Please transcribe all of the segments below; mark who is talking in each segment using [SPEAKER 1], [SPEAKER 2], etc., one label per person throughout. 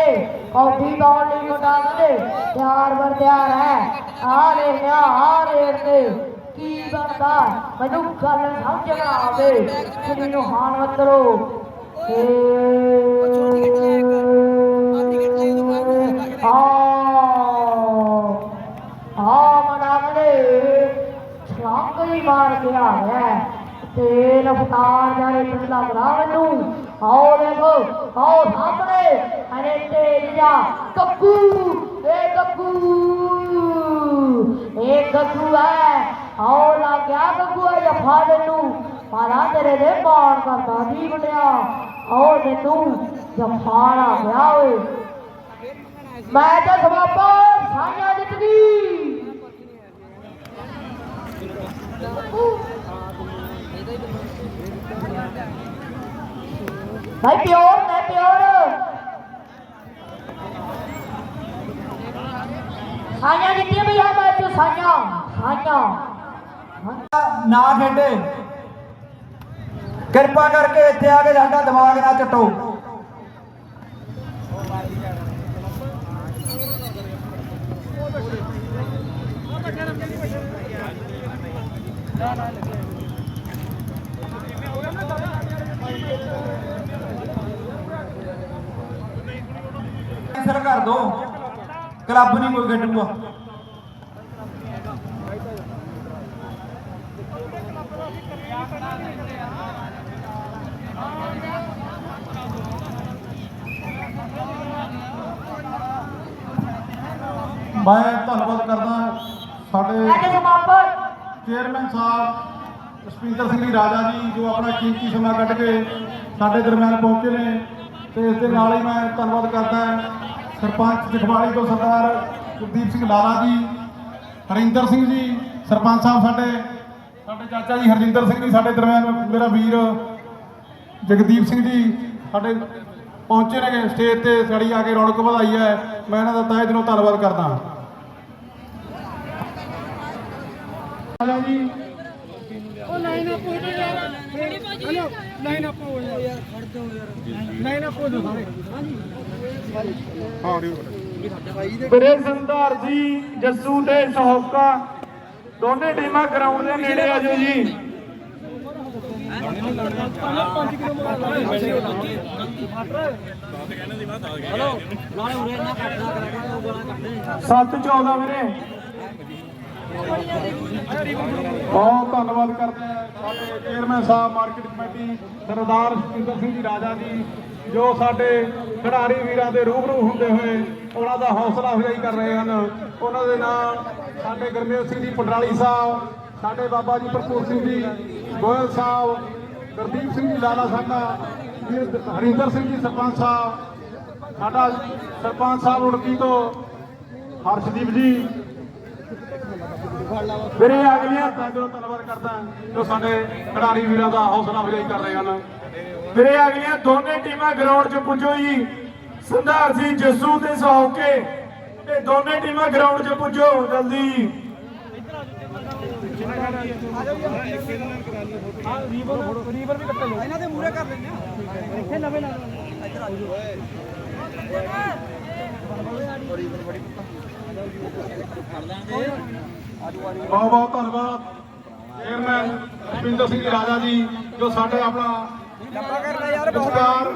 [SPEAKER 1] ਕਹਿੰਦੇ ਕੌਫੀ ਪਾਉਣ ਲਈ ਮੁੰਡਾ ਤਿਆਰ ਬਰ ਤਿਆਰ ਹੈ। ਆ ਲੈ ਆ ਰੇਟ ਕੀ ਬਣਦਾ? ਮੈਨੂੰ ਗੱਲ ਸਮਝ ਨਾ ਆਵੇ। ਕੁੜੀ ਨੂੰ ਹਾਨ ਮਤਰੋ ਆ। ਆ ਮਨਾਵਲੇ ਛਲਾਂਗ ਹੀ ਮਾਰ ਕੇ ਆ ਰਿਹਾ ਹੈ। ਤੇ ਜਾਰੇ ਪਿੰਡ ਲੱਗ ਰਹਾ ਆਓ ਦੇਖੋ, ਆਓ ਸਾਹਮਣੇ। ਅਰੇ ਤੇਜ ਕੱਕੂ ਇਹ ਕੱਕੂ ਇਹ ਕੱਕੂ ਹੈ ਆਓ ਲੱਗ ਗਿਆ ਕੱਕੂ ਆ ਜਫਾ ਮੈਨੂੰ ਪਾਲਾ ਤੇਰੇ ਦੇ ਪਾਣ ਕਰਦਾ ਜੀ ਮੁੰਡਿਆ। ਆਓ ਤੈਨੂੰ ਜਫਾ ਆ ਗਿਆ ਓਏ। ਮੈਂ ਤਾਂ ਸਮਾਪਤ ਸਾਈਆਂ ਜਿੱਤ ਗਈ ਭਾਈ ਪਿਓਰ ਮੈਂ ਪਿਓਰ। ਸਾਈਆਂ ਜਿੱਤੀਆਂ ਵੀ ਆ ਮੈਂ ਸਾਈਆਂ ਸਾਈਆਂ।
[SPEAKER 2] ਨਾ ਖੇਡੇ। ਕਿਰਪਾ ਕਰਕੇ ਇੱਥੇ ਆ ਕੇ ਸਾਡਾ ਦਿਮਾਗ ਨਾ ਚਟੋ। ਕੈਂਸਲ ਕਰ ਦੋ। ਕਲੱਬ ਨਹੀਂ ਕੋਈ ਖੇਡੂਗਾ।
[SPEAKER 3] ਮੈਂ ਧੰਨਵਾਦ ਕਰਦਾ ਸਾਡੇ ਚੇਅਰਮੈਨ ਸਾਹਿਬ ਜਸਪਿੰਦਰ ਸਿੰਘ ਰਾਜਾ ਜੀ ਜੋ ਆਪਣਾ ਕੀਮਤੀ ਸਮਾਂ ਕੱਢ ਕੇ ਸਾਡੇ ਦਰਮਿਆਨ ਪਹੁੰਚੇ ਨੇ ਤੇ ਇਸ ਦੇ ਨਾਲ ਹੀ ਮੈਂ ਧੰਨਵਾਦ ਕਰਦਾ ਸਰਪੰਚ ਜਖਵਾਲੀ ਤੋਂ ਸਰਦਾਰ ਗੁਰਦੀਪ ਸਿੰਘ ਲਾਲਾ ਜੀ ਹਰਿੰਦਰ ਸਿੰਘ ਜੀ ਸਰਪੰਚ ਸਾਹਿਬ ਸਾਡੇ ਸਾਡੇ ਚਾਚਾ ਜੀ ਹਰਜਿੰਦਰ ਸਿੰਘ ਜੀ ਸਾਡੇ ਦਰਮਿਆਨ ਮੇਰਾ ਵੀਰ ਜਗਦੀਪ ਸਿੰਘ ਜੀ ਸਾਡੇ ਪਹੁੰਚੇ ਨੇ ਸਟੇਜ ਤੇ ਸਾਡੀ ਆ ਕੇ ਰੌਣਕ ਵਧਾਈ ਹੈ। ਮੈਂ ਇਹਨਾਂ ਦਾ ਤਹਿ ਦਿਲੋਂ ਧੰਨਵਾਦ ਕਰਦਾ ਰਾਜਾ ਜੀ।
[SPEAKER 4] ਵੀਰੇ ਸੰਧਾਰ ਜੀ, ਜੱਸੂ ਤੇ ਸਹੋਕਾ, ਦੋਨੇ ਟੀਮਾਂ ਗਰਾਊਂਡ ਦੇ ਨੇੜੇ ਆ ਜਾਓ ਜੀ। ਸੱਤ 14 ਵੀਰੇ।
[SPEAKER 3] ਬਹੁਤ ਧੰਨਵਾਦ ਕਰਦੇ ਹਾਂ ਸਾਡੇ ਚੇਅਰਮੈਨ ਸਾਹਿਬ ਮਾਰਕੀਟ ਕਮੇਟੀ ਸਰਦਾਰ ਸੁਖਿੰਦਰ ਸਿੰਘ ਜੀ, ਰਾਜਾ ਜੀ ਜੋ ਸਾਡੇ ਖਿਡਾਰੀ ਵੀਰਾਂ ਦੇ ਰੂਬਰੂ ਹੁੰਦੇ ਹੋਏ ਉਹਨਾਂ ਦਾ ਹੌਸਲਾ ਅਫਜ਼ਾਈ ਕਰ ਰਹੇ ਹਨ। ਉਹਨਾਂ ਦੇ ਨਾਲ ਸਾਡੇ ਗੁਰਮੇਲ ਸਿੰਘ ਜੀ ਪੰਡਰਾਲੀ ਸਾਹਿਬ, ਸਾਡੇ ਬਾਬਾ ਜੀ ਭਰਪੂਰ ਸਿੰਘ ਜੀ ਗੋਇਲ ਸਾਹਿਬ, ਗੁਰਦੀਪ ਸਿੰਘ ਜੀ ਲਾਲਾ ਸਾਡਾ ਹਰਿੰਦਰ ਸਿੰਘ ਜੀ ਸਰਪੰਚ ਸਾਹਿਬ, ਸਾਡਾ ਸਰਪੰਚ ਸਾਹਿਬ ਉੜਕੀ ਤੋਂ ਹਰਸ਼ਦੀਪ ਜੀ। ਮੇਰੇ ਅਗਲੀਆਂ ਤੰਦਰੋਂ ਧੰਨਵਾਦ ਕਰਦਾ ਜੋ ਸਾਡੇ ਖਿਡਾਰੀ ਵੀਰਾਂ ਦਾ ਹੌਸਲਾ ਅਫਜ਼ਾਈ ਕਰ ਰਹੇ ਹਨ।
[SPEAKER 4] ਵੀਰੇ ਅਗਲੀਆਂ ਦੋਨੇ ਟੀਮਾਂ ਗਰਾਊਂਡ 'ਚ ਪੁੱਜੋ ਜੀ। ਸੰਧਾਰ ਸਿੰਘ ਜੱਸੂ ਤੇ ਸਹੋਕੇ ਇਹ ਦੋਨੇ ਟੀਮਾਂ ਗਰਾਊਂਡ 'ਚ ਪੁੱਜੋ ਜਲਦੀ।
[SPEAKER 3] ਬਹੁਤ ਬਹੁਤ ਧੰਨਵਾਦ। ਚੇਅਰਮੈਨ ਰਵਿੰਦਰ ਸਿੰਘ ਰਾਜਾ ਜੀ ਜੋ ਸਾਡੇ ਆਪਣਾ ਵਿਚਕਾਰ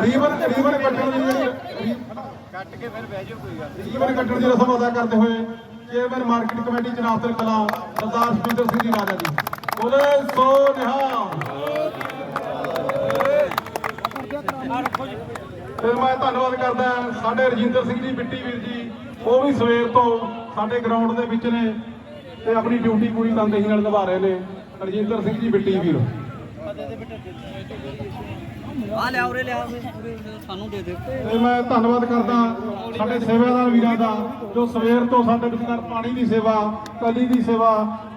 [SPEAKER 3] ਰੀਵਨ ਰੀਵਨ ਕੱਟਣ ਦੀ ਜਿਹੜੀ ਕੱਟ ਕੇ ਫਿਰ ਬਹਿ ਜਾਓ ਕੋਈ ਗੱਲ ਰੀਵਨ ਕੱਟਣ ਦੀ ਰਸਮ ਅਦਾ ਕਰਦੇ ਹੋਏ ਚੇਅਰਮੈਨ ਮਾਰਕੀਟ ਕਮੇਟੀ ਜਨਾਬ ਕਲਾ ਸਰਦਾਰ ਸੁਖਿੰਦਰ ਸਿੰਘ ਜੀ ਰਾਜਾ ਜੀ। ਬੋਲੇ ਸੋ ਨਿਹਾਲ। ਫਿਰ ਮੈਂ ਧੰਨਵਾਦ ਕਰਦਾ ਸਾਡੇ ਰਜਿੰਦਰ ਸਿੰਘ ਜੀ ਬਿੱਟੀ ਵੀਰ ਜੀ। ਉਹ ਵੀ ਸਵੇਰ ਤੋਂ ਸਾਡੇ ਗਰਾਊਂਡ ਦੇ ਵਿੱਚ ਨੇ। ਤੇ ਆਪਣੀ ਡਿਊਟੀ ਪੂਰੀ ਤਨਦੇਹੀ ਨਾਲ ਨਿਭਾ ਰਹੇ ਨੇ ਰਜਿੰਦਰ ਸਿੰਘ ਜੀ ਬਿੱਟੀ ਵੀਰ।
[SPEAKER 5] ਆ ਲਿਆ ਉਰੇ ਲਿਆ ਸਾਨੂੰ ਦੇ ਦੇ
[SPEAKER 3] ਤੇ ਮੈਂ ਧੰਨਵਾਦ ਕਰਦਾ ਸਾਡੇ ਸੇਵਾਦਾਰ ਵੀਰਾਂ ਦਾ ਜੋ ਸਵੇਰ ਤੋਂ ਸਾਡੇ ਵਿਚਕਾਰ ਪਾਣੀ ਦੀ ਸੇਵਾ ਕਲੀ ਦੀ ਸੇਵਾ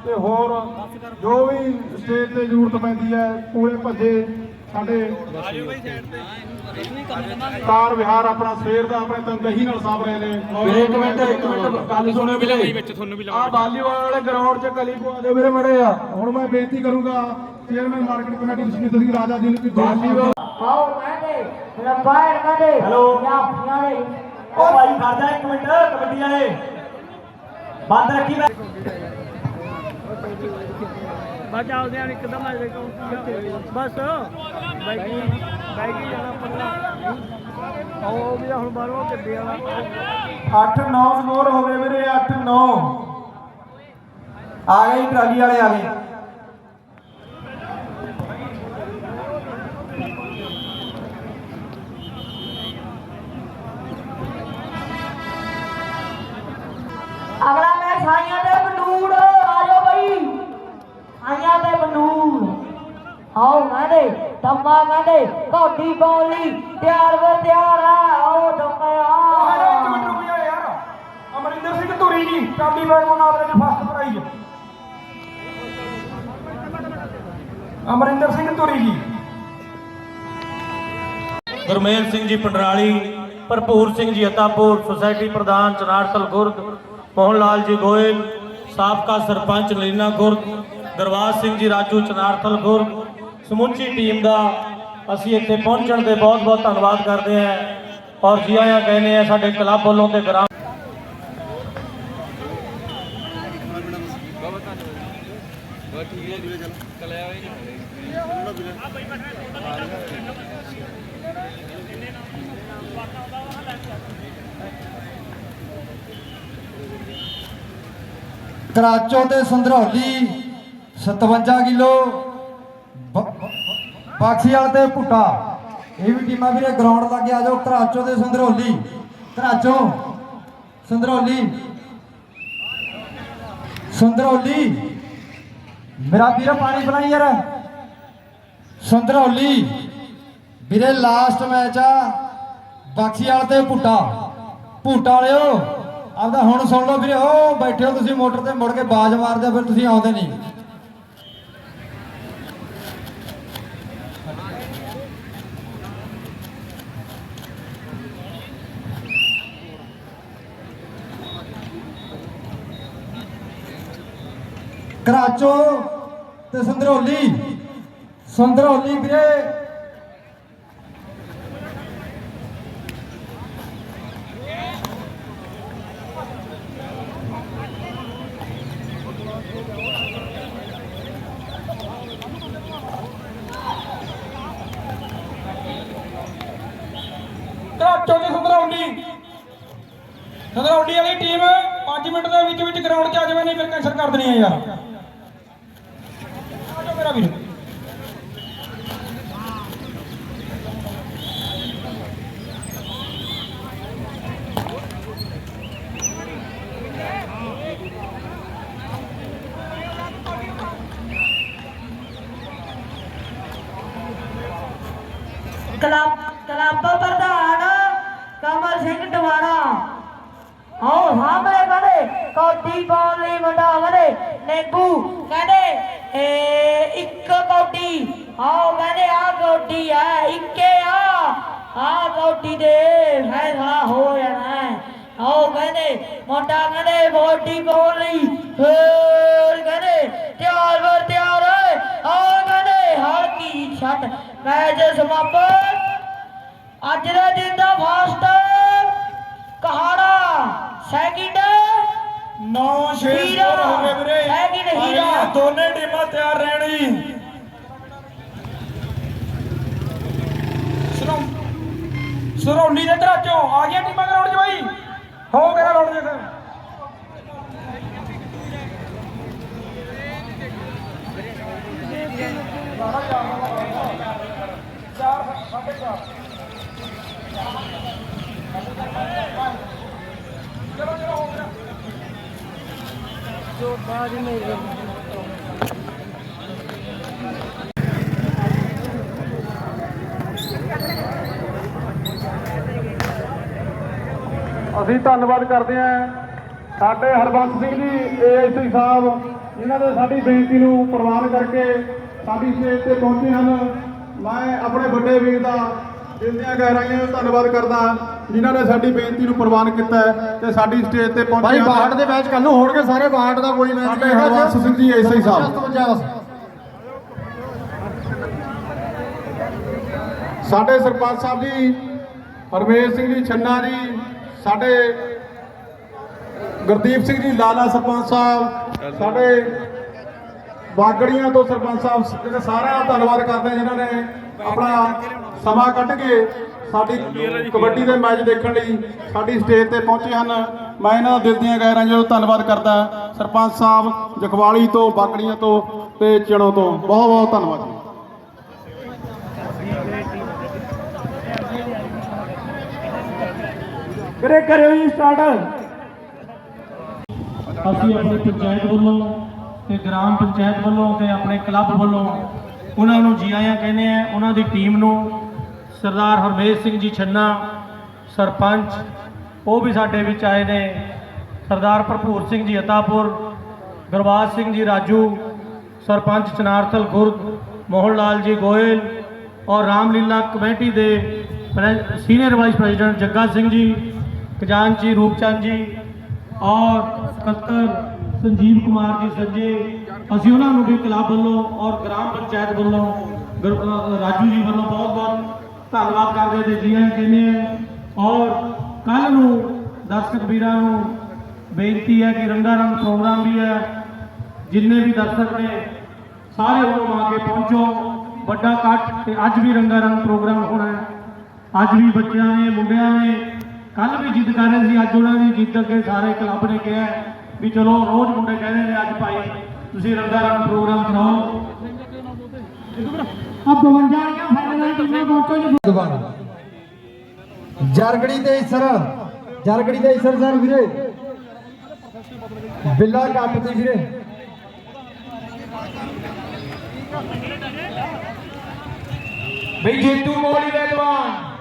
[SPEAKER 3] ਤੇ ਹੋਰ ਜੋ ਵੀ ਸਟੇਜ ਤੇ ਜ਼ਰੂਰਤ ਪੈਂਦੀ ਹੈ ਪੂਰੇ ਭੱਜੇ ਸਾਡੇ ਕਾਰ ਵਿਹਾਰ ਆਪਣਾ ਸਵੇਰ ਦਾ ਆਪਣੇ ਤਨਦੇਹੀ ਨਾਲ ਸਾਂਭ ਰਹੇ ਨੇ।
[SPEAKER 4] ਇੱਕ ਮਿੰਟ ਇੱਕ ਮਿੰਟ ਗੱਲ ਸੁਣਿਓ ਵੀਰੇ। ਵਿੱਚ ਤੁਹਾਨੂੰ ਵੀ ਆ ਵਾਲੀਬਾਲ ਵਾਲੇ ਗਰਾਊਂਡ 'ਚ ਕਲੀ ਪਵਾ ਦਿਓ ਵੀਰੇ ਮੜੇ ਆ
[SPEAKER 3] ਹੁਣ ਮੈਂ ਬੇਨਤੀ ਕਰੂੰਗਾ ਚੇਅਰਮੈਨ ਮਾਰਕੀਟ ਕਮੇਟੀ ਸਿੰਘ ਰਾਜਾ ਜੀ ਨੂੰ ਵੀ ਬਹੁਤ
[SPEAKER 1] ਆਓ ਕਹਿੰਦੇ ਰੰਬਾਇਰ ਕਹਿੰਦੇ
[SPEAKER 4] ਹੈਲੋ।
[SPEAKER 1] ਜਾਫੀਆਂ ਦੇ
[SPEAKER 4] ਉਹ ਭਾਈ ਖੜ ਜਾ ਇੱਕ ਮਿੰਟ ਕਬੱਡੀ ਵਾਲੇ। ਬੰਦ ਰੱਖੀ ਮੈਂ।
[SPEAKER 6] ਬਸ ਆਉਂਦੇ ਆ ਇੱਕਦਮ ਆ ਦੇਖੋ ਬਸ। ਬਾਈਕੀ ਬਾਈਕੀ ਜਾਣਾ ਪੱਲਾ। ਉਹ ਵੀ ਹੁਣ ਬਾਹਰੋਂ ਕਿੱਦੇ ਵਾਲਾ।
[SPEAKER 2] 8-9 ਸਕੋਰ ਹੋ ਗਏ ਵੀਰੇ 8-9 ਆ ਗਏ ਜੀ, ਟਰਾਲੀ ਵਾਲੇ ਆ ਗਏ।
[SPEAKER 1] ਅਗਲਾ ਮੈਚ ਸਾਈਆਂ ਦੇ ਬਨੂੜ ਆ ਜਾਓ ਬਈ ਸਾਈਆਂ ਦੇ ਬਨੂੜ ਦੰਮਾ ਕਹਿੰਦੇ ਕੋਡੀ ਬੌਲੀ ਤਿਆਰ ਵਰ ਤਿਆਰ ਆ ਆਓ ਦੰਮਾ
[SPEAKER 2] ਅਰੇ ਇੱਕ ਮਿੰਟ
[SPEAKER 1] ਆ
[SPEAKER 2] ਰੁਕ ਜਾ ਯਾਰ। ਅਮਰਿੰਦਰ ਸਿੰਘ ਧੁਰੀ ਜੀ ਟਰਾਲੀ ਵਾਲੇ ਮੁਕਾਬਲੇ 'ਚ ਫਸਟ ਪ੍ਰਾਈਜ਼ ਅਮਰਿੰਦਰ ਸਿੰਘ ਧੁਰੀ ਜੀ।
[SPEAKER 7] ਗੁਰਮੇਲ ਸਿੰਘ ਜੀ ਪੰਡਰਾਲੀ ਭਰਪੂਰ ਸਿੰਘ ਜੀ ਅਤਾਪੁਰ ਸੁਸਾਇਟੀ ਪ੍ਰਧਾਨ ਚਨਾਰਤਲ ਗੁਰਦ ਮੋਹਨ ਲਾਲ ਜੀ ਗੋਇਲ ਸਾਬਕਾ ਸਰਪੰਚ ਲੀਨਾ ਗੁਰਦ ਦਰਬਾਰ ਸਿੰਘ ਜੀ ਰਾਜੂ ਚਨਾਰਤਲ ਗੁਰਦ ਸਮੁੱਚੀ ਟੀਮ ਦਾ ਅਸੀਂ ਇੱਥੇ ਪਹੁੰਚਣ ਤੇ ਬਹੁਤ-ਬਹੁਤ ਧੰਨਵਾਦ ਕਰਦੇ ਹਾਂ ਔਰ ਜੀ ਆਇਆਂ ਕਹਿੰਦੇ ਆ ਸਾਡੇ ਕਲੱਬ ਵੱਲੋਂ ਤੇ ਗ੍ਰਾਮ
[SPEAKER 2] ਕਰਾਚੋ ਤੇ ਸੰਧਰੌਲੀ 57 ਕਿਲੋ। ਬਾਕਸੀਵਾਲ ਤੇ ਭੁੱਟਾ ਇਹ ਵੀ ਟੀਮਾਂ ਵੀਰੇ ਗਰਾਊਂਡ ਲੱਗੇ ਆ ਜਾਓ ਧਰਾਚੋ ਤੇ ਸੰਧਰੋਲੀ ਧਰਾਚੋ ਸੰਧਰੋਲੀ ਸੰਧਰੌਲੀ ਮੇਰਾ ਵੀਰ ਪਾਣੀ ਪਿਲਾਈ ਯਾਰ। ਸੰਧਰੋਲੀ ਵੀਰੇ ਲਾਸਟ ਮੈਚ ਆ। ਬਾਕਸੀਵਾਲ ਤੇ ਭੁੱਟਾ ਭੁੱਟਾ ਵਾਲਿਓ ਆਪਦਾ ਹੁਣ ਸੁਣ ਲਓ ਵੀਰੇ। ਉਹ ਬੈਠੇ ਹੋ ਤੁਸੀਂ ਮੋਟਰ ਤੇ ਮੁੜ ਕੇ ਬਾਜ ਮਾਰਦੇ ਹੋ, ਫਿਰ ਤੁਸੀਂ ਆਉਂਦੇ ਨਹੀਂ। ਕਰਾਚੋ ਤੇ ਸੰਧਰੌਲੀ ਸੰਧਰੌਲੀ ਵੀਰੇ।
[SPEAKER 8] ਘਰਾਟੋ ਦੀ ਸੰਧਰੌਲੀ ਸੰਧਰੌਲੀ ਵਾਲੀ ਟੀਮ 5 ਮਿੰਟ ਦੇ ਵਿੱਚ ਵਿੱਚ ਗਰਾਊਂਡ 'ਚ ਆ ਜਾਵੇ, ਨਹੀਂ ਫਿਰ ਕੈਂਸਲ ਕਰ ਦੇਣੀ ਆ ਯਾਰ। ਆ ਜਾਓ ਮੇਰਾ ਵੀਰ
[SPEAKER 1] ਕਲੱਬ ਕਲੱਬ ਪ੍ਰਧਾਨ ਕਮਲ ਸਿੰਘ ਟਵਾਣਾ ਆਓ ਸਾਹਮਣੇ ਕਹਿੰਦੇ ਕੌਡੀ ਪਾਉਣ ਲਈ ਮੁੰਡਾ ਕਹਿੰਦੇ ਨੇਬੂ ਕਹਿੰਦੇ ਇਹ ਇੱਕ ਕੌਡੀ ਆਓ ਕਹਿੰਦੇ ਆ ਕੌਡੀ ਆ ਇੱਕੇ ਆ। ਆ ਕੌਡੀ ਦੇ ਫੈਸਲਾ ਹੋ ਜਾਣਾ। ਆਓ ਕਹਿੰਦੇ ਮੁੰਡਾ ਕਹਿੰਦੇ ਬੋਡੀ ਲਈ। ਫੇਰ ਕਹਿੰਦੇ ਤਿਆਰ ਵਰ ਤਿਆਰ ਆਓ ਕਹਿੰਦੇ ਹਲਕੀ ਛੱਡ। ਮੈਚ ਸਮਾਪਤ ਅੱਜ ਦੇ ਦਿਨ ਦਾ ਫਾਸਟ। ਕਹਾੜਾ ਸੈਕਿੰਡ
[SPEAKER 4] 9 6
[SPEAKER 1] ਹੀਰਾ।
[SPEAKER 4] ਸਕੋਰ ਹੋ ਗਏ ਵੀਰੇ।
[SPEAKER 1] ਸੈਕਿੰਡ ਹੀਰਾ।
[SPEAKER 4] ਅਗਲੀਆਂ ਦੋਨੇ ਟੀਮਾਂ ਤਿਆਰ ਰਹਿਣ ਜੀ
[SPEAKER 8] ਸਰੌ ਸਰੌਲੀ ਦੇ ਘਰਾਚੋਂ ਆ ਗਿਆ ਟੀਮਾਂ ਗਰਾਊਂਡ 'ਚ ਬਾਈ ਹੋ ਗਿਆ ਗਰਾਊਂਡ 'ਚ
[SPEAKER 3] ਅਸੀਂ ਧੰਨਵਾਦ ਕਰਦੇ ਹਾਂ ਸਾਡੇ ਹਰਬੰਸ ਸਿੰਘ ਜੀ ਏਐਸਸੀ ਸਾਹਿਬ ਜਿਨ੍ਹਾਂ ਨੇ ਸਾਡੀ ਬੇਨਤੀ ਨੂੰ ਪ੍ਰਵਾਨ ਕਰਕੇ ਸਾਡੀ ਸਟੇਜ ਤੇ ਪਹੁੰਚੇ ਹਨ। ਮੈਂ ਆਪਣੇ ਵੱਡੇ ਵੀਰ ਦਾ ਦਿਲ ਦੀਆਂ ਗਹਿਰਾਈਆਂ ਤੋਂ ਧੰਨਵਾਦ ਕਰਦਾ ਜਿਨ੍ਹਾਂ ਨੇ ਸਾਡੀ ਬੇਨਤੀ ਨੂੰ ਪ੍ਰਵਾਨ ਕੀਤਾ ਹੈ ਤੇ ਸਾਡੀ ਸਟੇਜ ਤੇ ਪਹੁੰਚੇ
[SPEAKER 2] ਭਾਈ। ਬਾਹਟ ਦੇ ਮੈਚ ਕੱਲ ਨੂੰ ਹੋਣਗੇ ਸਾਰੇ ਬਾਹਟ ਦਾ ਕੋਈ ਮੈਚ
[SPEAKER 3] ਸਾਡੇ ਹਰਬੰਸ ਸਿੰਘ ਜੀ ਏਐਸਆਈ ਸਾਹਿਬ।
[SPEAKER 9] ਸਾਡੇ ਸਰਪੰਚ ਸਾਹਿਬ ਜੀ ਹਰਮੇਸ਼ ਸਿੰਘ ਜੀ ਛੰਨਾ ਜੀ ਸਾਡੇ ਗੁਰਦੀਪ ਸਿੰਘ ਜੀ ਲਾਲਾ ਸਰਪੰਚ ਸਾਹਿਬ, ਸਾਡੇ ਬਾਗੜੀਆਂ ਤੋਂ ਸਰਪੰਚ ਸਾਹਿਬ, ਜਿਹੜੇ ਸਾਰਿਆਂ ਦਾ ਧੰਨਵਾਦ ਕਰਦੇ ਹਾਂ ਜਿਨ੍ਹਾਂ ਨੇ ਆਪਣਾ ਸਮਾਂ ਕੱਢ ਕੇ ਸਾਡੀ ਕਬੱਡੀ ਦੇ ਮੈਚ ਦੇਖਣ ਲਈ ਸਾਡੀ ਸਟੇਜ ਤੇ ਪਹੁੰਚੇ ਹਨ। ਮੈਂ ਇਹਨਾਂ ਦਾ ਦਿਲ ਦੀਆਂ ਗਹਿਰਾਂ ਤੋਂ ਧੰਨਵਾਦ ਕਰਦਾ ਸਰਪੰਚ ਸਾਹਿਬ ਜਖਵਾਲੀ ਤੋਂ ਬਾਗੜੀਆਂ ਤੋਂ ਤੇ ਚਿਣੋ ਤੋਂ। ਬਹੁਤ ਬਹੁਤ ਧੰਨਵਾਦ ਜੀ
[SPEAKER 10] ਕਰੇ ਕਰਿਓ ਜੀ ਸਟਾਰਟ
[SPEAKER 7] ਅਸੀਂ ਆਪਣੀ ਪੰਚਾਇਤ ਵੱਲੋਂ ਤੇ ਗ੍ਰਾਮ ਪੰਚਾਇਤ ਵੱਲੋਂ ਤੇ ਆਪਣੇ ਕਲੱਬ ਵੱਲੋਂ ਉਹਨਾਂ ਨੂੰ ਜੀ ਆਇਆਂ ਕਹਿੰਦੇ ਆ, ਉਹਨਾਂ ਦੀ ਟੀਮ ਨੂੰ ਸਰਦਾਰ ਹਰਮੇਸ਼ ਸਿੰਘ ਜੀ ਛੰਨਾ, ਸਰਪੰਚ, ਉਹ ਵੀ ਸਾਡੇ ਵਿੱਚ ਆਏ ਨੇ। ਸਰਦਾਰ ਭਰਪੂਰ ਸਿੰਘ ਜੀ ਅਤਾਪੁਰ, ਗੁਰਬਾਜ ਸਿੰਘ ਜੀ ਰਾਜੂ, ਸਰਪੰਚ ਚਨਾਰਥਲ ਗੁਰਦ ਮੋਹਨ ਲਾਲ ਜੀ ਗੋਇਲ ਔਰ ਰਾਮਲੀਲਾ ਕਮੇਟੀ ਦੇ ਪ੍ਰੈ- senior vice president Jagga Singh ji ਖਜ਼ਾਨਚੀ ਰੂਪਚੰਦ ਜੀ ਔਰ ਸਕੱਤਰ ਸੰਜੀਵ ਕੁਮਾਰ ਜੀ ਸੰਜੇ, ਅਸੀਂ ਉਹਨਾਂ ਨੂੰ ਵੀ ਕਲੱਬ ਵੱਲੋਂ ਔਰ ਗ੍ਰਾਮ ਪੰਚਾਇਤ ਵੱਲੋਂ, ਗੁਰ- ਰਾਜੂ ਜੀ ਵੱਲੋਂ ਬਹੁਤ ਬਹੁਤ ਧੰਨਵਾਦ ਕਰਦੇ ਤੇ ਜੀ ਆਇਆਂ ਕਹਿੰਦੇ ਆ ਔਰ ਕੱਲ ਨੂੰ ਦਰਸ਼ਕ ਵੀਰਾਂ ਨੂੰ ਬੇਨਤੀ ਹੈ ਕਿ ਰੰਗਾ ਰੰਗ ਪ੍ਰੋਗਰਾਮ ਵੀ ਹੈ। ਜਿੰਨੇ ਵੀ ਦਰਸ਼ਕ ਨੇ, ਸਾਰੇ ਉਹ ਆ ਕੇ ਪਹੁੰਚੋ। ਵੱਡਾ ਇਕੱਠ ਤੇ ਅੱਜ ਵੀ ਰੰਗਾ ਰੰਗ ਪ੍ਰੋਗਰਾਮ ਹੋਣਾ ਹੈ। ਅੱਜ ਵੀ ਬੱਚਿਆਂ ਨੇ, ਮੁੰਡਿਆਂ ਨੇ ਕੱਲ ਵੀ ਜਿੱਦ ਕਰ ਰਹੇ ਸੀ ਅੱਜ ਉਹਨਾਂ ਦੀ ਜਿੱਦ ਅੱਗੇ ਸਾਰੇ ਕਲੱਬ ਨੇ ਕਿਹਾ ਵੀ ਚਲੋ ਰੋਜ਼ ਮੁੰਡੇ ਕਹਿੰਦੇ ਨੇ ਅੱਜ ਭਾਈ ਤੁਸੀਂ ਰੰਗਾ ਰੰਗ ਪ੍ਰੋਗਰਾਮ ਕਰਾਓ।
[SPEAKER 2] ਦੁਬਾਰਾ। ਜਰਗੜੀ ਤੇ ਇਸਰ ਜਰਗੜੀ ਤੇ ਇਸਰ ਸਰ ਵੀਰੇ। ਬਿੱਲਾ ਕੱਪ ਦੀ ਵੀਰੇ।
[SPEAKER 4] ਬਈ ਜੇਤੂ ਮੋਲੀ ਵੈਦਵਾਨ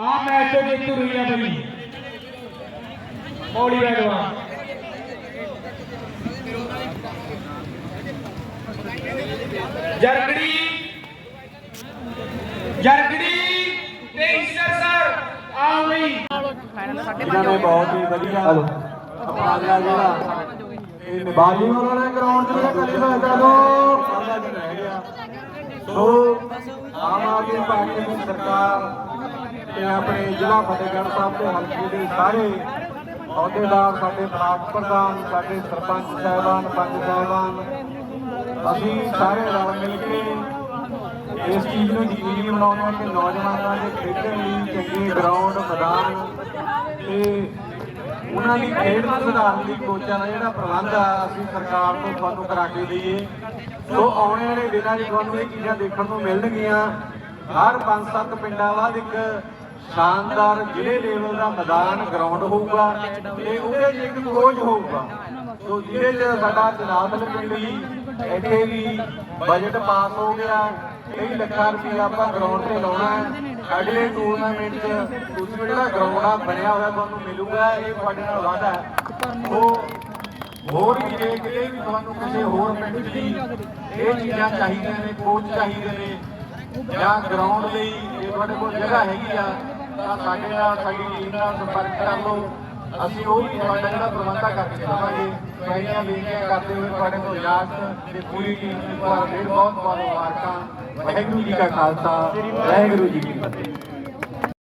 [SPEAKER 4] ਆ ਮੈਚ ਤੋਂ ਜੇਤੂ ਰਹੀ ਆ ਬਈ ਮੋਲੀ ਵੈਦਵਾਨ ਜਰਗੜੀ ਜਰਗੜੀ ਤੇ ਇਸਰ ਸਰ ਆਓ ਬਈ
[SPEAKER 9] ਇਹਨਾਂ ਨੇ ਬਹੁਤ ਹੀ ਵਧੀਆ ਆਪਣਾ ਲਿਆ ਜਿਹੜਾ ਇਹ
[SPEAKER 2] ਬਾਜੀ ਉਹਨਾਂ ਨੇ ਗਰਾਊਂਡ 'ਚ ਵੀਰੇ ਕਰੀ ਹੋਇਆ ਜਦੋਂ
[SPEAKER 9] ਸੋ ਆਮ ਆਦਮੀ ਪਾਰਟੀ ਦੀ ਸਰਕਾਰ ਤੇ ਆਪਣੇ ਜ਼ਿਲ੍ਹਾ ਫਤਿਹਗੜ੍ਹ ਸਾਹਿਬ ਦੇ ਹਲਕੇ ਦੇ ਸਾਰੇ ਅਹੁਦੇਦਾਰ, ਸਾਡੇ ਬਲਾਕ ਪ੍ਰਧਾਨ, ਸਾਡੇ ਸਰਪੰਚ ਸਾਹਿਬਾਨ ਪੰਚ ਸਾਹਿਬਾਨ, ਅਸੀਂ ਸਾਰੇ ਰਲ ਮਿਲ ਕੇ ਇਸ ਚੀਜ਼ ਨੂੰ ਯਕੀਨੀ ਬਣਾਉਂਦੇ ਹਾਂ ਕਿ ਨੌਜਵਾਨਾਂ ਦੇ ਖੇਡਣ ਲਈ ਚੰਗੇ ਗਰਾਊਂਡ ਮੈਦਾਨ ਤੇ ਉਹਨਾਂ ਦੀ ਖੇਡ ਨੂੰ ਸੁਧਾਰਨ ਲਈ ਕੋਚਾਂ ਦਾ ਜਿਹੜਾ ਪ੍ਰਬੰਧ ਆ, ਅਸੀਂ ਸਰਕਾਰ ਤੋਂ ਤੁਹਾਨੂੰ ਕਰਾ ਕੇ ਦਈਏ। ਸੋ ਆਉਣ ਵਾਲੇ ਦਿਨਾਂ 'ਚ ਤੁਹਾਨੂੰ ਇਹ ਚੀਜ਼ਾਂ ਦੇਖਣ ਨੂੰ ਮਿਲਣਗੀਆਂ। ਹਰ 5-7 ਪਿੰਡਾਂ ਬਾਅਦ ਇੱਕ ਸ਼ਾਨਦਾਰ ਜ਼ਿਲ੍ਹੇ ਲੈਵਲ ਦਾ ਮੈਦਾਨ ਗਰਾਊਂਡ ਹੋਊਗਾ ਤੇ ਉਹਦੇ 'ਚ ਇੱਕ ਕੋਚ ਹੋਊਗਾ। ਸੋ ਜਿਹਦੇ 'ਚ ਸਾਡਾ ਜਨਾਬਲ ਪਿੰਡ ਵੀ ਇੱਥੇ ਵੀ ਬਜਟ ਪਾਸ ਹੋ ਗਿਆ। ਕਈ ਲੱਖਾਂ ਰੁਪਏ ਆਪਾਂ ਗਰਾਊਂਡ ਤੇ ਲਾਉਣਾ ਹੈ। ਅਗਲੇ ਟੂਰਨਾਮੈਂਟ 'ਚ ਤੁਸੀਂ ਜਿਹੜਾ ਗਰਾਊਂਡ ਆ, ਬਣਿਆ ਹੋਇਆ ਤੁਹਾਨੂੰ ਮਿਲੂਗਾ। ਇਹ ਤੁਹਾਡੇ ਨਾਲ ਵਾਅਦਾ ਹੈ। ਉਹ ਹੋਰ ਵੀ ਜੇ ਕਿਤੇ ਵੀ ਤੁਹਾਨੂੰ ਕਿਸੇ ਹੋਰ ਪਿੰਡ ਦੀ ਇਹ ਚੀਜ਼ਾਂ ਚਾਹੀਦੀਆਂ ਨੇ ਕੋਚ ਚਾਹੀਦੇ ਨੇ ਜਾਂ ਗਰਾਊਂਡ ਲਈ ਜੇ ਤੁਹਾਡੇ ਕੋਲ ਜਗ੍ਹਾ ਹੈਗੀ ਆ, ਤਾਂ ਸਾਡੇ ਨਾਲ, ਸਾਡੀ ਟੀਮ ਨਾਲ ਸੰਪਰਕ ਕਰ ਲਓ। ਅਸੀਂ ਉਹ ਵੀ ਤੁਹਾਡਾ ਜਿਹੜਾ ਪ੍ਰਬੰਧ ਆ ਕਰਕੇ ਦੇਵਾਂਗੇ ਪਹਿਲੀਆਂ ਬੇਨਤੀਆਂ ਕਰਦੇ ਹੋਏ ਤੁਹਾਡੇ ਤੋਂ ਇਜਾਜ਼ਤ ਤੇ ਪੂਰੀ ਟੀਮ ਨੂੰ ਬਹੁਤ ਬਹੁਤ ਮੁਬਾਰਕਾਂ। ਵਾਹਿਗੁਰੂ ਜੀ ਕਾ ਖਾਲਸਾ, ਵਾਹਿਗੁਰੂ ਜੀ ਕੀ ਫਤਿਹ।